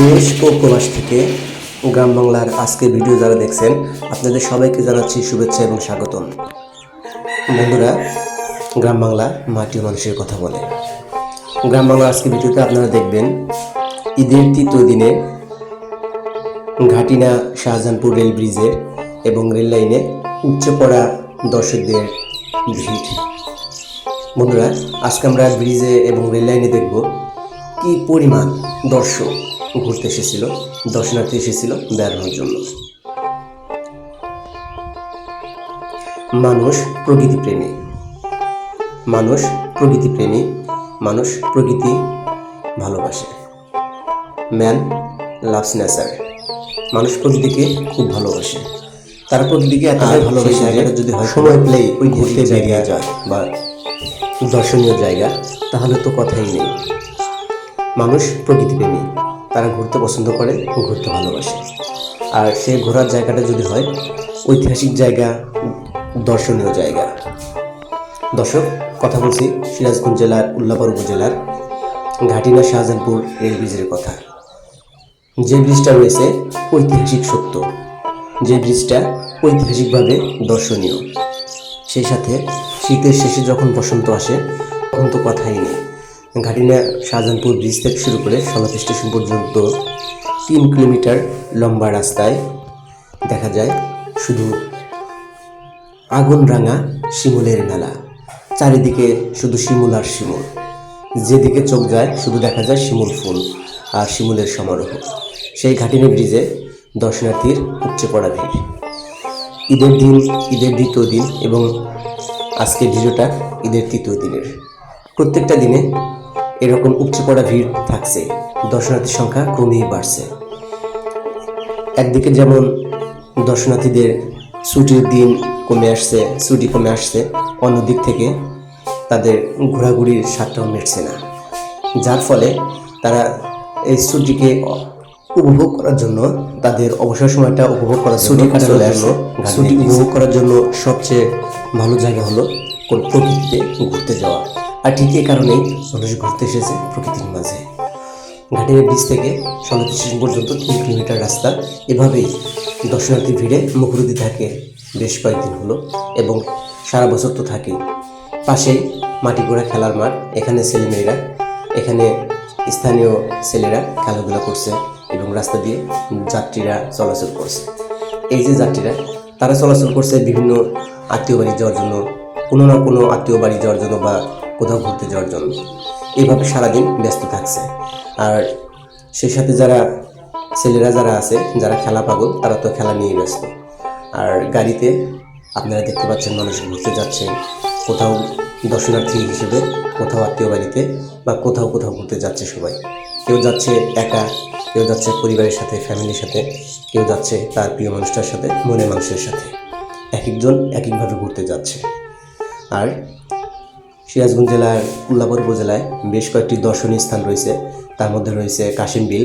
দেশ ও প্রবাস থেকে গ্রাম বাংলার আজকের ভিডিও যারা দেখছেন, আপনাদের সবাইকে জানাচ্ছি শুভেচ্ছা এবং স্বাগতম। বন্ধুরা, গ্রাম বাংলা মাটি মানুষের কথা বলে। গ্রাম বাংলা আজকের ভিডিওতে আপনারা দেখবেন, ঈদের তৃতীয় দিনে ঘাটিনা শাহজাহানপুর রেল ব্রিজে এবং রেল লাইনে উচ্চ পড়া দর্শকদের ভিড়। বন্ধুরা, আজকে আমরা ব্রিজে এবং রেল লাইনে দেখব কি পরিমাণ দর্শক। ঘুরতে এসেছিল দর্শনার্থী এসেছিল বেড়ানোর জন্য। মানুষ প্রকৃতি প্রেমী। মানুষ প্রকৃতি প্রেমী মানুষ প্রকৃতি ভালোবাসে। Man loves nature. মানুষ প্রকৃতিকে খুব ভালোবাসে। তার প্রকৃতিকে এতটাই ভালোবাসে যে যদি হয় সময় পেলেই ওই ঘুরতে বেরিয়ে যায়। বা দর্শনীয় জায়গা তাহলে তো কথাই নেই। মানুষ প্রকৃতিপ্রেমী তারা ঘুরতে পছন্দ করে ও ঘুরতে ভালোবাসে। আর সেই ঘোরার জায়গাটা যদি হয়, ঐতিহাসিক জায়গা, দর্শনীয় জায়গা। দর্শক, কথা বলছি সিরাজগঞ্জ জেলার উল্লাপাড় উপজেলার ঘাটিনা শাহজাহানপুর রেল ব্রিজের কথা। যে ব্রিজটা রয়েছে ঐতিহাসিক সত্য। যে ব্রিজটা ঐতিহাসিকভাবে দর্শনীয়। সেই সাথে শীতের শেষে যখন বসন্ত আসে, তখন তো কথাই নেই। ঘাটিনা শাহজাহানপুর ব্রিজ থেকে শুরু করে সলাপ স্টেশন পর্যন্ত তিন কিলোমিটার লম্বা রাস্তায় দেখা যায় শুধু আগুন রাঙা শিমুলের মেলা। চারিদিকে শুধু শিমুল আর শিমুল। যেদিকে চোখ যায়, শুধু দেখা যায় শিমুল ফুল আর শিমুলের সমারোহ। সেই ঘাটিনী ব্রিজে দর্শনার্থীর উপচে পড়া ভিড়। ঈদের দিন, ঈদের দ্বিতীয় দিন এবং আজকের ভিডিওটা ঈদের তৃতীয় দিনের। প্রত্যেকটা দিনে এরকম উপচে পড়া ভিড় থাকছে। দর্শনার্থীর সংখ্যা ক্রমেই বাড়ছে। একদিকে যেমন দর্শনার্থীদের ছুটির দিন কমে আসছে ছুটি কমে আসছে অন্যদিক থেকে তাদের ঘোরাঘুরির স্বাদটাও মিটছে না। যার ফলে তারা এই ছুটিকে উপভোগ করার জন্য তাদের অবসর সময়টা উপভোগ করার ছুটি কাটানোর জন্য ছুটি উপভোগ করার জন্য সবচেয়ে ভালো জায়গা হলো প্রকৃতিতে ঘুরতে যাওয়া। আর ঠিক এই কারণেই মানুষ ঘুরতে এসেছে প্রকৃতির মাঝে। ঘাটের ব্রিজ থেকে সনাতী স্টেশন পর্যন্ত তিন কিলোমিটার রাস্তা। এভাবেই দর্শনার্থী ভিড়ে মুখরুদি থাকে বেশ কয়েকদিন হলো এবং সারা বছর তো থাকেই। পাশেই মাটি গোড়া খেলার মাঠ, এখানে ছেলেমেয়েরা, এখানে স্থানীয় ছেলেরা খেলাধুলা করছে এবং রাস্তা দিয়ে যাত্রীরা চলাচল করছে। এই যে যাত্রীরা, তারা চলাচল করছে বিভিন্ন আত্মীয় বাড়ি যাওয়ার জন্য, কোনো না কোনো আত্মীয় বাড়ি যাওয়ার জন্য বা কোথাও ঘুরতে যাওয়ার জন্য। এইভাবে সারাদিন ব্যস্ত থাকছে। আর সেই সাথে যারা ছেলেরা যারা আছে, যারা খেলা পাগল, তারা তো খেলা নিয়ে ব্যস্ত। আর গাড়িতে আপনারা দেখতে পাচ্ছেন মানুষ ঘুরতে যাচ্ছে। কোথাও দর্শনার্থী হিসেবে, কোথাও আত্মীয় বাড়িতে বা কোথাও কোথাও ঘুরতে যাচ্ছে সবাই। কেউ যাচ্ছে একা, কেউ যাচ্ছে পরিবারের সাথে, ফ্যামিলির সাথে, কেউ যাচ্ছে তার প্রিয় মানুষটার সাথে, মনের মানুষের সাথে। এক একজন এক একভাবে ঘুরতে যাচ্ছে। আর সিরাজগঞ্জ জেলার উল্লাপর উপজেলায় বেশ কয়েকটি দর্শনীয় স্থান রয়েছে। তার মধ্যে রয়েছে Kashim Bil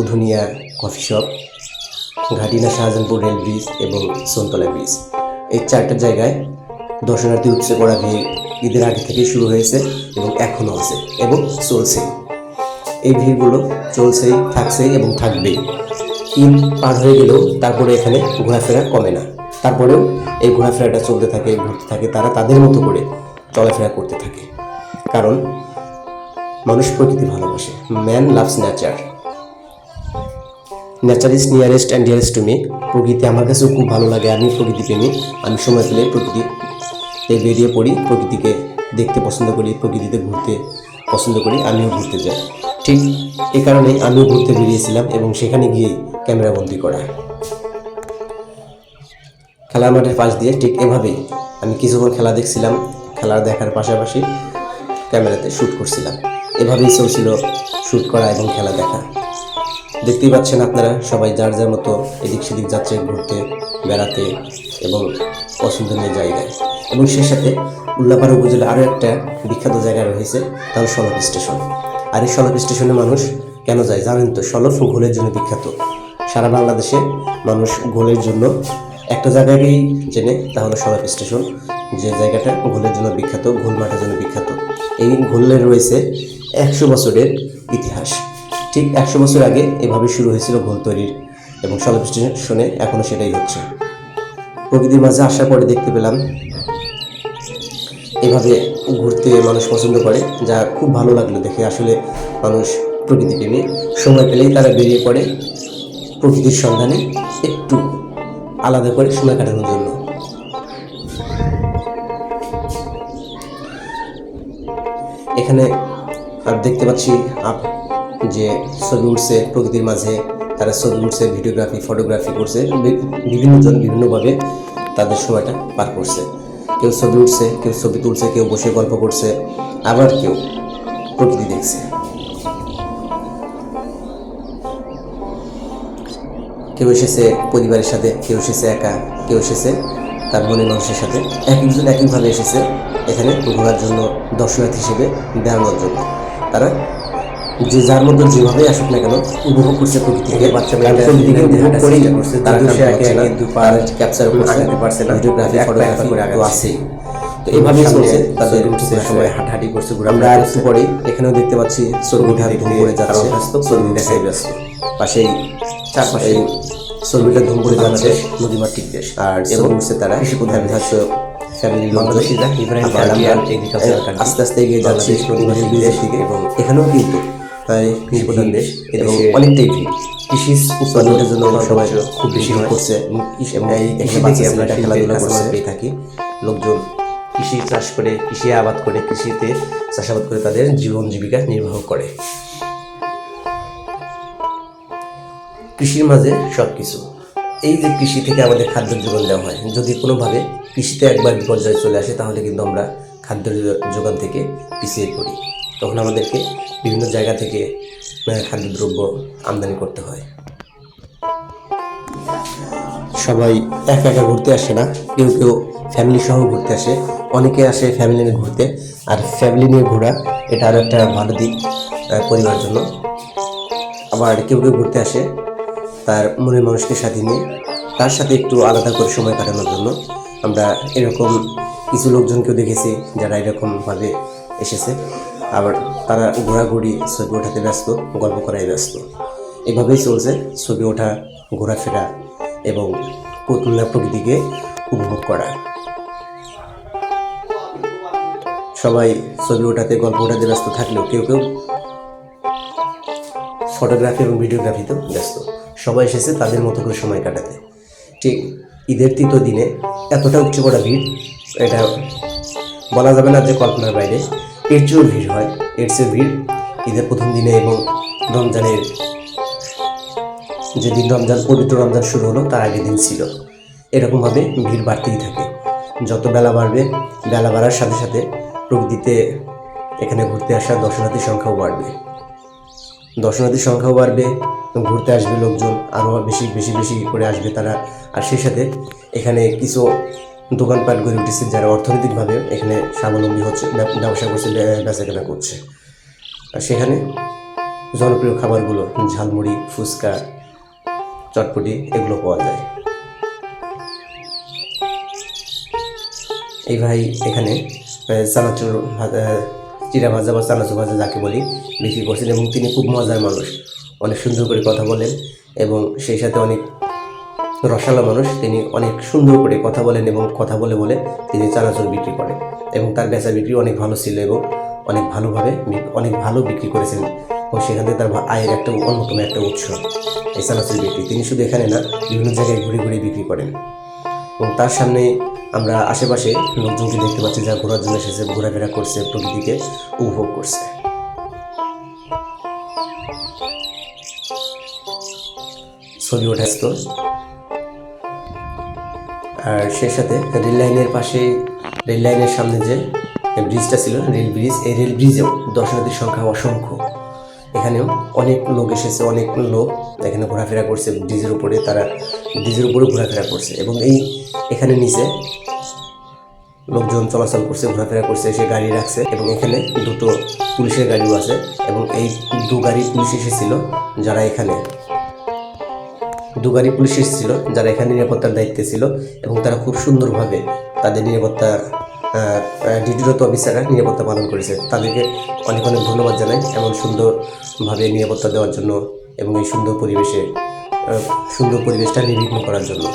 Udhuniya coffee shop, Ghatina Shahjahanpur rail bridge এবং সোনতলা ব্রিজ। এই চারটা জায়গায় দর্শনার্থী উপচে পড়া ভিড় ঈদের আগে থেকে শুরু হয়েছে এবং এখনও আছে এবং চলছে এই ভিড়গুলো চলছেই, থাকছেই এবং থাকবেই। ঈদ পার হয়ে গেলেও তারপরে এখানে ঘোরাফেরা কমে না। তারপরেও এই ঘোরাফেরাটা চলতে থাকে, ঘুরতে থাকে তারা তাদের মতো করে। চলাফেরা করতে থাকে। কারণ মানুষ প্রকৃতি ভালোবাসে। Man loves nature nature is nearest and dearest to me প্রকৃতি আমার কাছেও খুব ভালো লাগে। আমি প্রকৃতি প্রেমী। আমি সময় পেলে প্রকৃতিতে বেরিয়ে পড়ি, প্রকৃতিকে দেখতে পছন্দ করি, প্রকৃতিতে ঘুরতে পছন্দ করি, আমিও ঘুরতে যাই। ঠিক এই কারণেই আমিও ঘুরতে বেরিয়েছিলাম এবং সেখানে গিয়েই ক্যামেরাবন্দি করা। খেলার মাঠের পাশ দিয়ে ঠিক এভাবেই আমি কিছুক্ষণ খেলা দেখছিলাম। খেলা দেখার পাশাপাশি ক্যামেরাতে শ্যুট করছিলাম। এভাবেই চলছিল শ্যুট করা এবং খেলা দেখা। দেখতেই পাচ্ছেন আপনারা সবাই যার যার মতো এদিক সেদিক যাচ্ছে, ঘুরতে, বেড়াতে এবং পছন্দনীয় জায়গায়। এবং সে সাথে উল্লাপাড়া উপজেলা আরও একটা বিখ্যাত জায়গা রয়েছে তার সলপ স্টেশন। আর এই সলপ স্টেশনে মানুষ কেন যায় জানেন তো? সলপ ঘোলের জন্য বিখ্যাত। সারা বাংলাদেশে মানুষ ঘোলের জন্য একটা জায়গাকেই চেনে তা হলো সলপ স্টেশন যে জায়গাটা ঘোলের জন্য বিখ্যাত ঘোল মাঠের জন্য বিখ্যাত। এই ঘোলের রয়েছে একশো বছরের ইতিহাস। ঠিক একশো বছর আগে এভাবে শুরু হয়েছিল ঘোল তৈরির এবং সলভ স্টেশনে এখনও সেটাই হচ্ছে। প্রকৃতির মাঝে আসার পরে দেখতে পেলাম, এভাবে ঘুরতে মানুষ পছন্দ করে, যা খুব ভালো লাগল দেখে। আসলে মানুষ প্রকৃতিপ্রেমী সময় পেলেই তারা বেরিয়ে পড়ে প্রকৃতির সন্ধানে। আলাদা করে সময় কাটানোর জন্য। এখানে দেখতে পাচ্ছি আপ যে ছবি উঠছে প্রকৃতির মাঝে, তারা ছবি উঠছে, ভিডিওগ্রাফি, ফটোগ্রাফি করছে, বি- বিভিন্ন জন বিভিন্নভাবে তাদের সময়টা পার করছে। কেউ ছবি উঠছে, কেউ ছবি তুলছে, কেউ বসে গল্প করছে, আবার কেউ প্রকৃতি দেখছে। কেউ এসেছে পরিবারের সাথে কেউ এসেছে একা কেউ এসেছে তার মনের মানুষের সাথে। এক একজন এক একভাবে এসেছে এখানে ঘোরার জন্য দর্শনার্থী হিসেবে বেড়ানোর জন্য। তারা যে যার মধ্যে যেভাবে আসুক না কেন উপভোগ করছে প্রকৃতিকে। বাচ্চা ক্যাপচার করছে আগাতে পারছে না ভিডিওগ্রাফি ফটোগ্রাফি করে তো এইভাবেই চলছে তাদের উঠছে হাঁটাহাঁটি করছে আমরা আর একটু পরেই এখানেও দেখতে পাচ্ছি চর্বিটা ধুম করে যাচ্ছে। ব্যস্ত। পাশেই চারপাশে চর্বিটা ধুম করে যাচ্ছে নদীমাতৃক দেশ। আর এবং উঠছে তারা কৃষি প্রধান country। আস্তে আস্তে এগিয়ে যাচ্ছি নদীমাতৃক দেশ দিকে এবং এখানেও কিন্তু তাই কৃষি প্রধান দেশ এবং অনেকটাই কৃষি উৎপাদনের জন্য সবাই খুব বেশি। করছে। এবং কৃষি থেকে আমরা খেলাধুলা পেয়ে থাকি। লোকজন কৃষি চাষ করে কৃষি আবাদ করে কৃষিতে চাষাবাদ করে তাদের জীবন জীবিকা নির্বাহ করে। কৃষির মাঝে সব কিছু এই যে কৃষি থেকে আমাদের খাদ্য যোগান দেওয়া হয় যদি কোনোভাবে কৃষিতে একবার বিপর্যয় চলে আসে তাহলে কিন্তু আমরা খাদ্য যোগান থেকে পিছিয়ে পড়ি। তখন আমাদেরকে বিভিন্ন জায়গা থেকে খাদ্যদ্রব্য আমদানি করতে হয়। সবাই একা একা ঘুরতে আসে না। কেউ কেউ ফ্যামিলি সহ ঘুরতে আসে। অনেকে আসে ফ্যামিলি নিয়ে ঘুরতে। আর ফ্যামিলি নিয়ে ঘোরা এটা আরও একটা ভালো দিক আহ, পরিবারের জন্য। আবার কেউ কেউ ঘুরতে আসে। তার মনের মানুষকে সাথে নিয়ে, তার সাথে একটু আলাদা করে সময় কাটানোর জন্য আমরা এরকম কিছু লোকজনকেও দেখেছি যারা এরকমভাবে এসেছে। আবার তারা ঘোরাঘুরি, ছবি ওঠাতে ব্যস্ত, গল্প করায় ব্যস্ত। এভাবেই চলছে ছবি ওঠা, ঘোরাফেরা এবং প্রকৃতিকে উপভোগ করা। সবাই ছবি ওঠাতে, গল্প ওঠাতে ব্যস্ত থাকলেও কেউ কেউ ফটোগ্রাফি এবং ভিডিওগ্রাফিতেও ব্যস্ত। সবাই এসেছে তাদের মতো করে সময় কাটাতে। ঠিক ঈদের তৃতীয় দিনে এতটা উচ্চ পড়া ভিড়, এটা বলা যাবে না যে কল্পনার বাইরে। এর চেয়েও ভিড় হয়, এর চেয়ে ভিড় ঈদের প্রথম দিনে এবং রমজানের যেদিন রমজান, পবিত্র রমজান শুরু হলো, তার আগের দিন ছিল। এরকমভাবে ভিড় বাড়তেই থাকে। যত বেলা বাড়বে, বেলা বাড়ার সাথে সাথে প্রকৃতিতে এখানে ঘুরতে আসা দর্শনার্থীর সংখ্যাও বাড়বে। দর্শনার্থীর সংখ্যাও বাড়বে এবং ঘুরতে আসবে লোকজন আরও বেশি বেশি বেশি করে আসবে তারা। আর সেই সাথে এখানে কিছু দোকানপাট গড়ে উঠেছে যারা অর্থনৈতিকভাবে এখানে স্বাবলম্বী হচ্ছে, ব্যব- ব্যবসা করছে বেচাকেনা করছে। আর সেখানে জনপ্রিয় খাবারগুলো ঝালমুড়ি, ফুচকা, চটপটি এগুলো পাওয়া যায়। এই ভাই এখানে চানাচুর চিরা ভাজা বা চানাচুর ভাজা যাকে বলি বিক্রি করছেন এবং তিনি খুব মজার মানুষ। অনেক সুন্দর করে কথা বলেন এবং সেই সাথে অনেক রসালো মানুষ। তিনি অনেক সুন্দর করে কথা বলেন এবং কথা বলে বলে তিনি চানাচুর বিক্রি করেন এবং তার বেচা বিক্রি অনেক ভালো ছিল এবং অনেক ভালোভাবে অনেক ভালো বিক্রি করেছেন এবং সেখান থেকে তার আয়ের একটা অন্যতম একটা উৎস, এই চানাচুর বিক্রি। তিনি শুধু এখানে না, বিভিন্ন জায়গায় ঘুরে ঘুরে বিক্রি করেন। এবং তার সামনে আমরা আশেপাশে লোকজনকে দেখতে পাচ্ছি যারা ঘোরার জন্য এসেছে, ঘোরাফেরা করছে, প্রকৃতিকে উপভোগ করছে। ছবি ওঠাস্ত আর সেই সাথে রেল লাইনের পাশে, রেল লাইনের সামনে যে ব্রিজটা ছিল, রেল ব্রিজ, এই রেল ব্রিজেও দর্শনার্থীর সংখ্যা অসংখ্য। এখানেও অনেক লোক এসেছে, অনেক লোক এখানে ঘোরাফেরা করছে, ব্রিজের উপরে তারা, ব্রিজের উপরে ঘোরাফেরা করছে এবং এই এখানে নিচে লোকজন চলাচল করছে, ঘোরাফেরা করছে, সে গাড়ি রাখছে এবং এখানে দুটো পুলিশের গাড়িও আছে এবং এই দু গাড়ি পুলিশ এসেছিল যারা এখানে। দু গাড়ি পুলিশ এসেছিল যারা এখানে নিরাপত্তার দায়িত্বে ছিল এবং তারা খুব সুন্দরভাবে তাদের নিরাপত্তা ডিউটিরত অফিসাররা নিরাপত্তা পালন করেছে। তাদেরকে অনেক অনেক ধন্যবাদ জানাই এমন সুন্দরভাবে নিরাপত্তা দেওয়ার জন্য এবং এই সুন্দর পরিবেশে সুন্দর পরিবেশটা নির্বিঘ্ন করার জন্য।